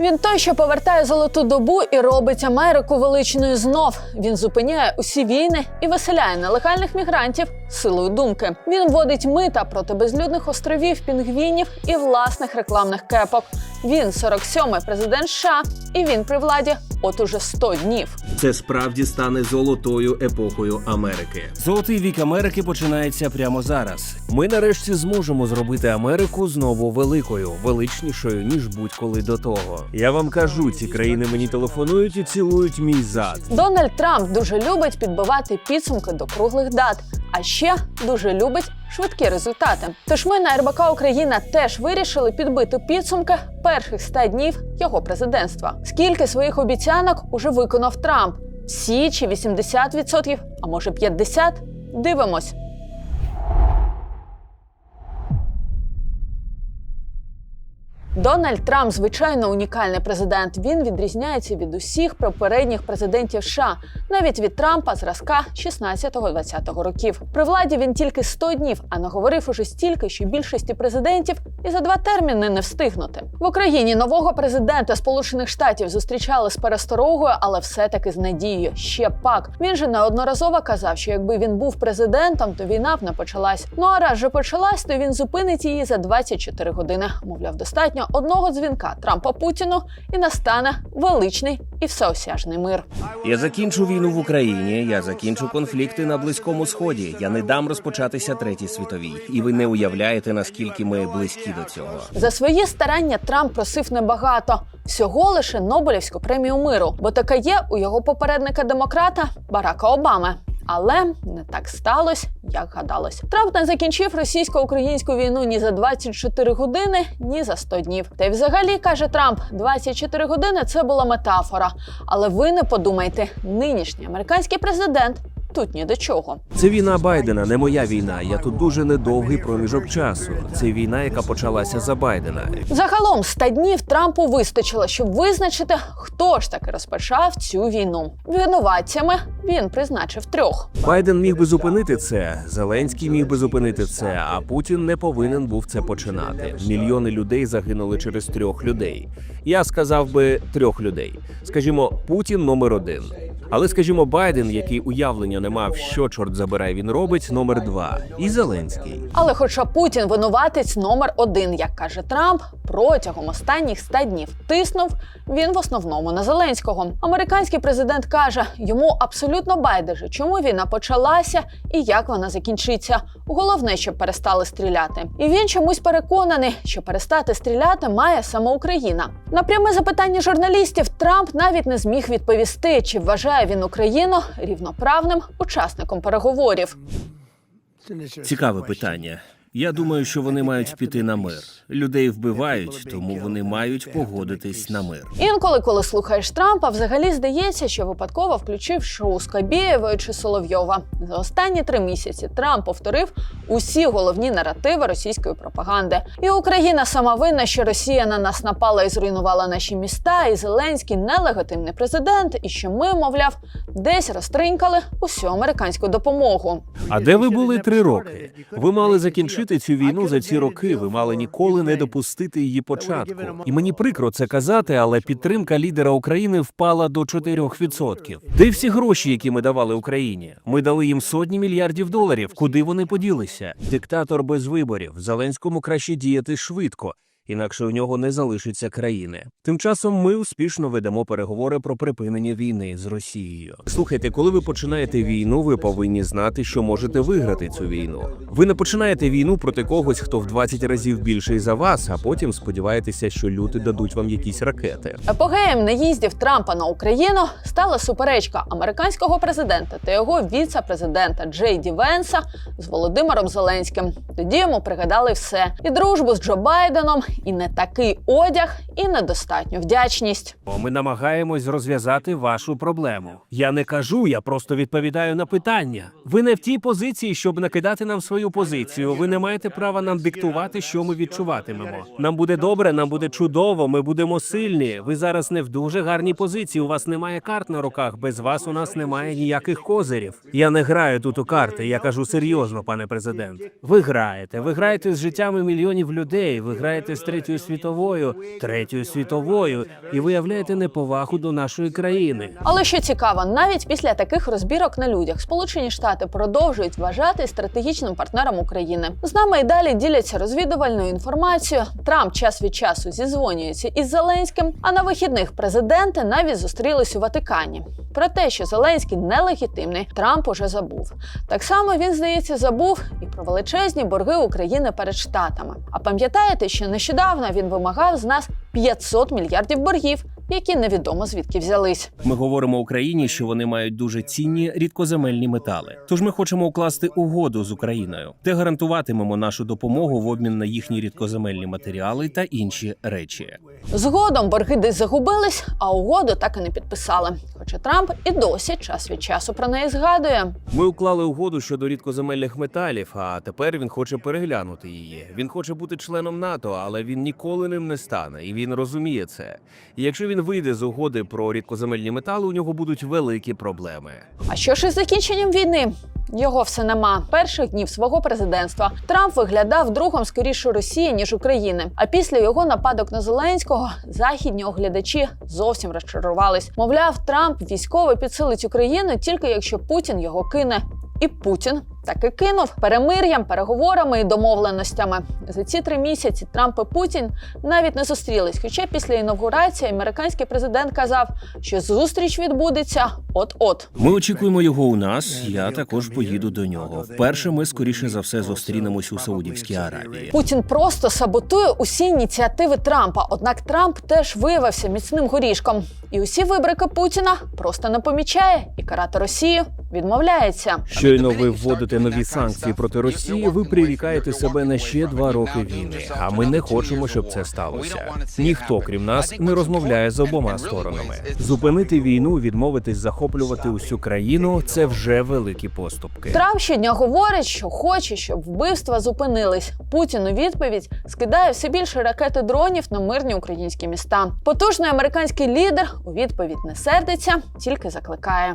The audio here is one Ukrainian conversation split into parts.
Він той, що повертає золоту добу і робить Америку величною знов. Він зупиняє усі війни і виселяє нелегальних мігрантів силою думки. Він вводить мита проти безлюдних островів, пінгвінів і власних рекламних кепок. Він 47-й президент США, і він при владі от уже 100 днів. Це справді стане золотою епохою Америки. Золотий вік Америки починається прямо зараз. Ми нарешті зможемо зробити Америку знову великою, величнішою ніж будь-коли до того. Я вам кажу, ці країни мені телефонують і цілують мій зад. Дональд Трамп дуже любить підбивати підсумки до круглих дат, а ще дуже любить швидкі результати. Тож ми на РБК Україна теж вирішили підбити підсумки перших 100 днів його президентства. Скільки своїх обіцянок уже виконав Трамп? Всі чи 80%, а може 50%? Дивимось. Дональд Трамп звичайно унікальний президент. Він відрізняється від усіх попередніх президентів США, навіть від Трампа зразка 16-20 років. При владі він тільки 100 днів, а наговорив уже стільки, що більшості президентів і за два терміни не встигнути. В Україні нового президента Сполучених Штатів зустрічали з пересторогою, але все-таки з надією. Ще пак він же неодноразово казав, що якби він був президентом, то війна б не почалась. Ну а раз же почалась, то він зупинить її за 24 години. Мовляв, достатньо одного дзвінка Трампа Путіну і настане величний і всеосяжний мир. Я закінчу війну в Україні. Я закінчу конфлікти на близькому сході. Я не дам розпочатися третій світовій. І ви не уявляєте наскільки ми близькі до цього. За свої старання Трамп просив небагато всього лише Нобелівську премію миру, бо така є у його попередника демократа Барака Обами. Але не так сталося, як гадалось. Трамп не закінчив російсько-українську війну ні за 24 години, ні за 100 днів. Та й взагалі каже Трамп, 24 години це була метафора. Але ви не подумайте, нинішній американський президент тут ні до чого. Це війна Байдена, не моя війна. Я тут дуже недовгий проміжок часу. Це війна, яка почалася за Байдена. Загалом 100 днів Трампу вистачило, щоб визначити, хто ж таки розпочав цю війну. Винуватцями він призначив трьох. Байден міг би зупинити це, Зеленський міг би зупинити це, а Путін не повинен був це починати. Мільйони людей загинули через трьох людей. Я сказав би трьох людей. Скажімо, Путін номер один. Але скажімо, Байден, який уявлення не мав, що чорт забирай він робить, номер два. І Зеленський. Але, хоча Путін винуватець номер один, як каже Трамп, протягом останніх 100 днів тиснув він в основному на Зеленського. Американський президент каже, йому абсолютно байдуже, чому війна почалася і як вона закінчиться. Головне, щоб перестали стріляти. І він чомусь переконаний, що перестати стріляти має саме Україна. На пряме запитання журналістів Трамп навіть не зміг відповісти, чи вважає він Україну рівноправним учасником переговорів. Цікаве питання. Я думаю, що вони мають піти на мир. Людей вбивають, тому вони мають погодитись на мир. Інколи, коли слухаєш Трампа, взагалі здається, що випадково включив шоу з чи Соловйова. За останні три місяці Трамп повторив усі головні наративи російської пропаганди. І Україна сама винна, що Росія на нас напала і зруйнувала наші міста, і Зеленський нелегітимний президент, і що ми, мовляв, десь розтринькали усю американську допомогу. А де ви були три роки? Ви мали закінчити цю війну за ці роки. Ви мали ніколи не допустити її початку. І мені прикро це казати, але підтримка лідера України впала до 4%. Де всі гроші, які ми давали Україні? Ми дали їм сотні мільярдів доларів. Куди вони поділися? Диктатор без виборів. Зеленському краще діяти швидко. Інакше у нього не залишиться країни. Тим часом ми успішно ведемо переговори про припинення війни з Росією. Слухайте, коли ви починаєте війну, ви повинні знати, що можете виграти цю війну. Ви не починаєте війну проти когось, хто в 20 разів більший за вас, а потім сподіваєтеся, що люди дадуть вам якісь ракети. Епогеєм наїздів Трампа на Україну стала суперечка американського президента та його віце-президента Джей Ді Венса з Володимиром Зеленським. Тоді йому пригадали все: і дружбу з Джо Байденом, і не такий одяг, і недостатню вдячність. Ми намагаємось розв'язати вашу проблему. Я не кажу, я просто відповідаю на питання. Ви не в тій позиції, щоб накидати нам свою позицію. Ви не маєте права нам диктувати, що ми відчуватимемо. Нам буде добре, нам буде чудово. Ми будемо сильні. Ви зараз не в дуже гарній позиції. У вас немає карт на руках. Без вас у нас немає ніяких козирів. Я не граю тут у карти. Я кажу серйозно, пане президент. Ви граєте. Ви граєте з життями мільйонів людей. Ви граєте з третьою світовою, третьою світовою і виявляєте неповагу до нашої країни. Але що цікаво, навіть після таких розбірок на людях Сполучені Штати продовжують вважати стратегічним партнером України. З нами і далі діляться розвідувальною інформацією. Трамп час від часу зізвонюється із Зеленським. А на вихідних президенти навіть зустрілись у Ватикані. Про те, що Зеленський нелегітимний, Трамп уже забув. Так само він, здається, забув і про величезні борги України перед штатами. А пам'ятаєте, що нещодавно він вимагав з нас 500 мільярдів боргів, які невідомо звідки взялись. Ми говоримо Україні, що вони мають дуже цінні рідкоземельні метали. Тож ми хочемо укласти угоду з Україною, де гарантуватимемо нашу допомогу в обмін на їхні рідкоземельні матеріали та інші речі. Згодом борги десь загубились, а угоду так і не підписали. Хоча Трамп і досі час від часу про неї згадує. Ми уклали угоду щодо рідкоземельних металів, а тепер він хоче переглянути її. Він хоче бути членом НАТО, але він ніколи ним не стане, і він розуміє це. І якщо він вийде з угоди про рідкоземельні метали, у нього будуть великі проблеми. А що ж із закінченням війни? Його все нема. Перших днів свого президентства Трамп виглядав другом скоріше Росії ніж України. А після його нападок на Зеленського західні оглядачі зовсім розчарувались. Мовляв, Трамп військово підсилить Україну тільки якщо Путін його кине. І Путін так і кинув перемир'ям, переговорами і домовленостями. За ці три місяці Трамп і Путін навіть не зустрілись. Хоча після інавгурації американський президент казав, що зустріч відбудеться от-от. Ми очікуємо його у нас. Я також поїду до нього. Вперше ми скоріше за все зустрінемось у Саудівській Аравії. Путін просто саботує усі ініціативи Трампа. Однак Трамп теж виявився міцним горішком. І усі вибрики Путіна просто не помічає і карати Росію відмовляється. Щойно ви вводите нові санкції проти Росії. Ви прирікаєте себе на ще два роки війни. А ми не хочемо, щоб це сталося. Ніхто, крім нас, не розмовляє з обома сторонами. Зупинити війну, відмовитись захоплювати усю країну це вже великі поступки. Трамп щодня говорить, що хоче, щоб вбивства зупинились. Путін у відповідь скидає все більше ракети дронів на мирні українські міста. Потужний американський лідер у відповідь не сердиться, тільки закликає.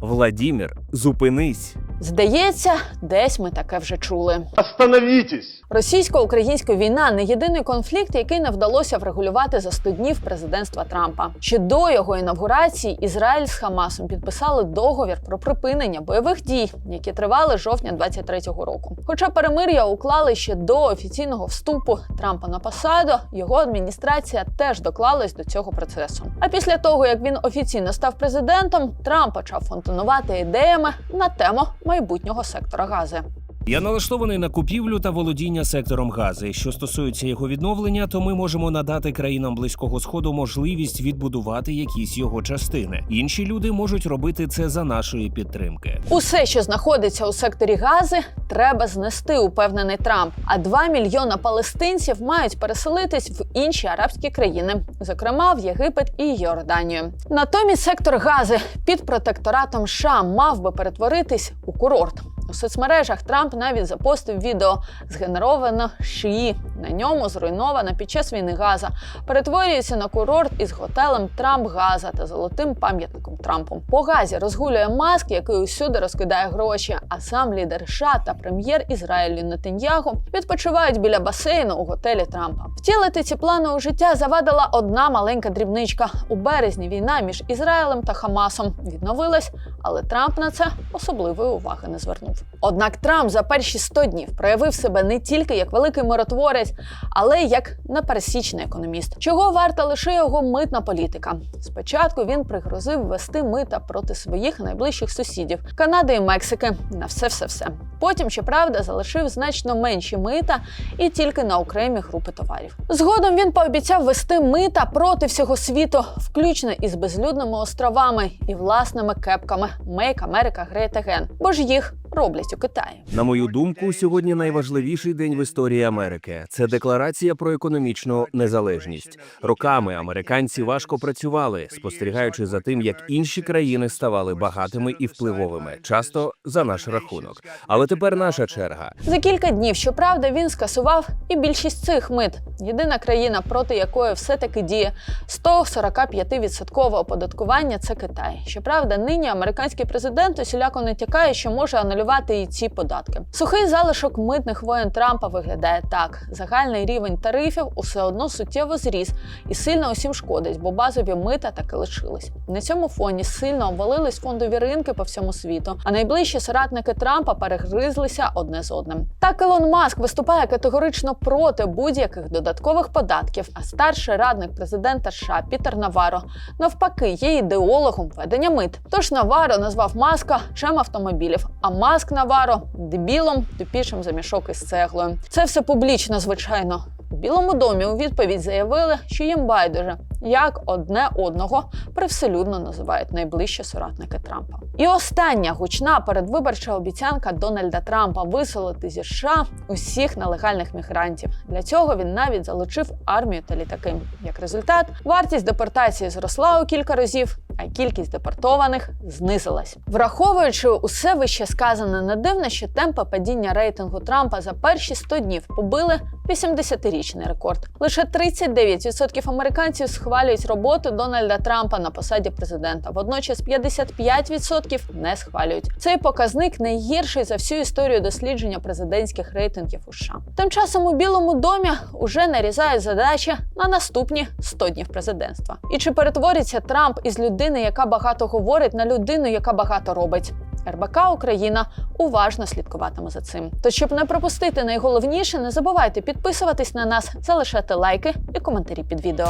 Владімір, зупинись. Здається, десь ми таке вже чули. Остановитесь! Російсько-українська війна не єдиний конфлікт, який не вдалося врегулювати за 100 днів президентства Трампа. Ще до його інавгурації Ізраїль з Хамасом підписали договір про припинення бойових дій, які тривали жовтня 23-го року. Хоча перемир'я уклали ще до офіційного вступу Трампа на посаду, його адміністрація теж доклалась до цього процесу. А після того, як він офіційно став президентом, Трамп почав фонтанувати ідеями на тему майбутнього сектора гази. Я налаштований на купівлю та володіння сектором гази. Що стосується його відновлення, то ми можемо надати країнам близького сходу можливість відбудувати якісь його частини. Інші люди можуть робити це за нашої підтримки. Усе, що знаходиться у секторі Гази, треба знести, упевнений Трамп. А 2 мільйона палестинців мають переселитись в інші арабські країни, зокрема в Єгипет і Йорданію. Натомість сектор Гази під протекторатом США мав би перетворитись у курорт. У соцмережах Трамп навіть запостив відео згенеровано шиї. На ньому зруйнована під час війни Газа перетворюється на курорт із готелем Трамп Газа та золотим пам'ятником Трампу. По газі розгулює маск, який усюди розкидає гроші. А сам лідер США та прем'єр Ізраїлю Нетаньягу відпочивають біля басейну у готелі Трампа. Втілити ці плани у життя завадила одна маленька дрібничка. У березні війна між Ізраїлем та Хамасом відновилась, але Трамп на це особливої уваги не звернув. Однак Трамп за перші 100 днів проявив себе не тільки як великий миротворець, але й як непересічний економіст. Чого варта лише його митна політика? Спочатку він пригрозив ввести мита проти своїх найближчих сусідів Канади і Мексики на все, все, все. Потім, щоправда, залишив значно менші мита і тільки на окремі групи товарів. Згодом він пообіцяв вести мита проти всього світу, включно із безлюдними островами і власними кепками Make America Great Again, бо ж їх роблять у Китаї. На мою думку, сьогодні найважливіший день в історії Америки. Це декларація про економічну незалежність. Роками американці важко працювали, спостерігаючи за тим, як інші країни ставали багатими і впливовими, часто за наш рахунок. Але тепер наша черга. За кілька днів, щоправда, він скасував і більшість цих мит. Єдина країна, проти якої все-таки діє 145% оподаткування це Китай. Щоправда, нині американський президент усіляко натякає, що може анулювати контролювати і ці податки. Сухий залишок митних воєн Трампа виглядає так: загальний рівень тарифів усе одно суттєво зріс і сильно усім шкодить, бо базові мита таки лишились. На цьому фоні сильно обвалились фондові ринки по всьому світу, а найближчі соратники Трампа перегризлися одне з одним. Так Ілон Маск виступає категорично проти будь-яких додаткових податків. А старший радник президента США Пітер Наваро навпаки є ідеологом введення мит. Тож Наваро назвав Маска чем автомобілів, а Маск Наваро дебілом, тупішим за мішок із цеглою. Це все публічно, звичайно. У Білому домі у відповідь заявили, що їм байдуже, як одне одного привселюдно називають найближчі соратники Трампа. І остання гучна передвиборча обіцянка Дональда Трампа виселити зі США усіх нелегальних мігрантів. Для цього він навіть залучив армію та літаки. Як результат, вартість депортації зросла у кілька разів. А кількість депортованих знизилась, враховуючи усе вище сказане, не дивно, що темпи падіння рейтингу Трампа за перші 100 днів побили 80-річний рекорд. Лише 39% американців схвалюють роботу Дональда Трампа на посаді президента. Водночас 55% не схвалюють. Цей показник найгірший за всю історію дослідження президентських рейтингів у США. Тим часом у Білому домі уже нарізають задачі на наступні 100 днів президентства. І чи перетвориться Трамп із людини, яка багато говорить, на людину, яка багато робить? РБК Україна уважно слідкуватиме за цим. То щоб не пропустити найголовніше, не забувайте підписуватись на нас, залишати лайки і коментарі під відео.